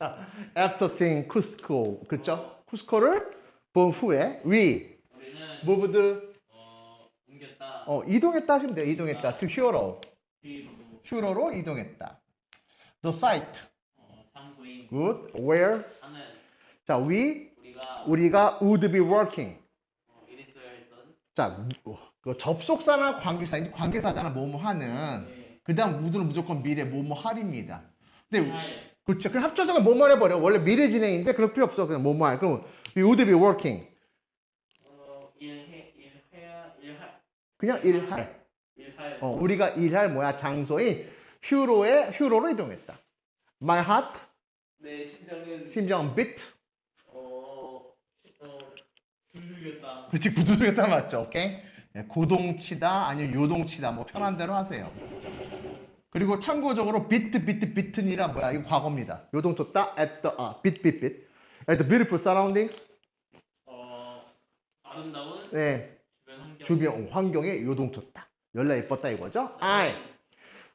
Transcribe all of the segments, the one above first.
자, after seeing Cusco, 그렇죠? 쿠스코를 본 후에 we 우리는 moved 어 옮겼다. 어, 이동했다 하시면 돼요. 이동했다. to hero. 뒤로 휴로로 이동했다. The site. 어 장소인 Good. Where? 하는 자, we 우리가 우리가 would be working. 어, 이랬어야 했던 자, 우- 그 접속사나 관계사, 이제 관계사잖아. 뭐뭐 하는. 네. 그 다음 would는 무조건 미래 뭐뭐 할입니다. 근데 할 그렇죠. 그럼 합쳐서가 뭐뭐 해버려. 원래 미래 진행인데 그럴 필요 없어. 그냥 할. 그럼 we would be working. 어, 일해 일해야 일할 그냥 일할. 일할 어, 우리가 일할 뭐야 장소인 휴로에 휴로로 이동했다. My heart 내 심장은 심장 beat. 어, 어 두들겼다. 그렇지 구두쇠가 맞죠. 오케이. 예, 고동치다 아니면 요동치다 뭐 편한 대로 하세요. 그리고 참고적으로 비트 비트 비트니라 뭐야 이거 과거입니다. 요동쳤다 at the 아 beat beat beat at the beautiful surroundings 어 아름다운 네 주변 환경. 주변 환경에 요동쳤다. 열나 예뻤다 이거죠. I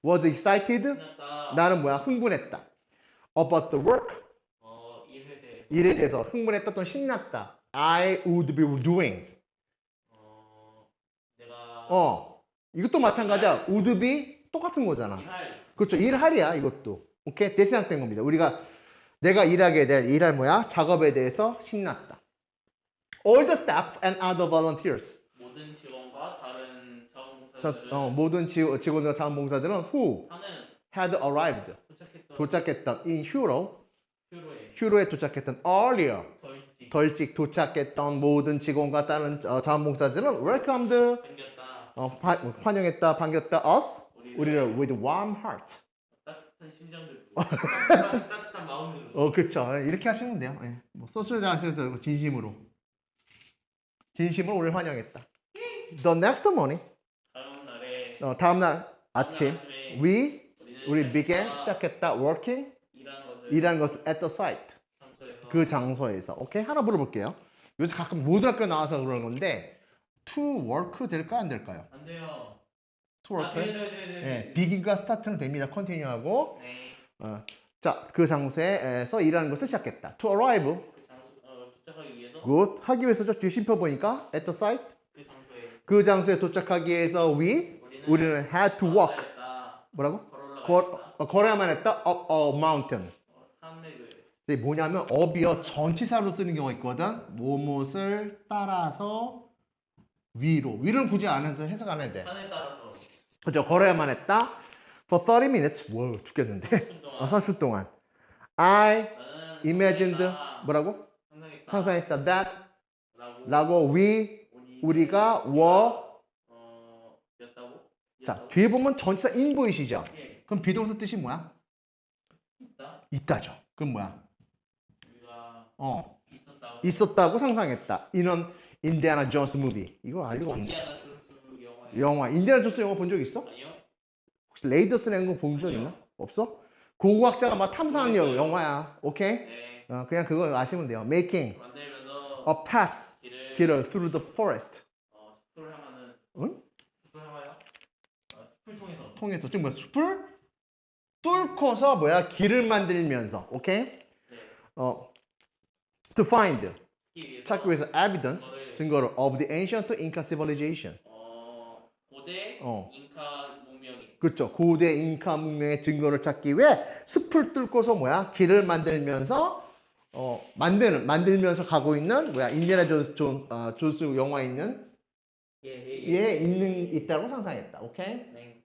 was excited 신났다. 나는 뭐야 흥분했다. about the work 어 일에 대해 일에 대해서 흥분했다 또는 신났다. I would be doing 어 내가 어 이것도 마찬가지야. would be 똑같은 거잖아. 그렇죠. 일할이야 이것도. 오케이 대시양된 겁니다. 우리가 내가 일하게 될 일할 뭐야 작업에 대해서 신났다. All the staff and other volunteers. 모든 직원과 다른 자, 자원봉사자들은 어, 모든 지, 직원과 자원봉사들은 who had arrived 도착했던 도착했던 in 휴로 휴로에 휴로에 도착했던 earlier 더 일찍 더 일찍 도착했던 모든 직원과 다른 어, 자원봉사들은 welcomed 생겼다. 어, 화- 환영했다 반겼다 us 우리를 with warm heart. 따뜻한 심장들 따뜻한, 따뜻한 마음으로 어, 그렇죠. 이렇게 하시면 돼요. 예. 뭐 소스를 하셔도 되고 진심으로. 진심으로 오늘 환영했다. The next morning, 다음 날에 어, 다음 날 아침, 아침에 we 우리는 우리 began 시작했다. 시작했다 working 일하는 것을 일하는 것을 at the site 장소에서 그 장소에서. 오케이 하나 물어볼게요. 요새 가끔 모든 학교 나와서 그러는 건데 to work 될까 안 될까요? 안 돼요. To 아, 네. 네, 네, 네, 예, 네. begin과 start는 됩니다. continue하고 네. 어, 자, 그 장소에서 일하는 것을 시작했다. to arrive 그 장소 어, 도착하기 위해서 good 하기 위해서죠. 뒤에 쉼표 보니까 at the site 그 장소에 그 장소에 도착하기 위해서 we 우리는 우리는 had to walk. 뭐라고? 어, 걸어야만 했다 up a mountain 어, 산맥을 이게 뭐냐면 up이요 전치사로 쓰는 경우가 있거든 무엇을 따라서 위로 위로는 굳이 안 해도 해석 안 해도 돼 산에 따라서 그죠 걸어야만 했다 for 30 minutes 와 죽겠는데 30분 동안 어, 30분 동안 I 나는 imagined. 뭐라고? 상상했다. 상상했다 that 라고 라고 we 우리 우리가 were 어 였다고 자 뒤에 보면 전치사 in 보이시죠? 예, 그럼 비동사 뜻이 뭐야? 있다 있다죠 그럼 뭐야? 어 있었다고 있었다고 상상했다. 이런 인디아나 존스 무비. 이거 알고 없네. 영화. 인디아나 존스 영화 본 적 있어? 아니요 혹시 레이더스 낸 거 본 적 있나? 없어? 고고학자가 막 탐사하는 영- 영화야. 오케이? 네 어, 그냥 그거 아시면 돼요. Making 만들면서 a path 길을 길을 through the forest. 어 숲을 향하는 응? 숲을 향하여 어, 숲을 통해서 통해서 지금 뭐야? 숲을 뚫고서 뭐야? 길을 만들면서. 오케이? 네 어 to find 찾기 위해서 evidence 증거를 of the ancient Inca civilization. 어. 잉카 문명이 그렇죠. 고대 잉카 문명의 증거를 찾기 위해 숲을 뚫고서 뭐야 길을 만들면서 어 만드는 만들면서 가고 있는 뭐야 인디아나 존스 존, 어, 존스 영화 있는 예예 예 있는 있다고 상상했다. 오케이. 네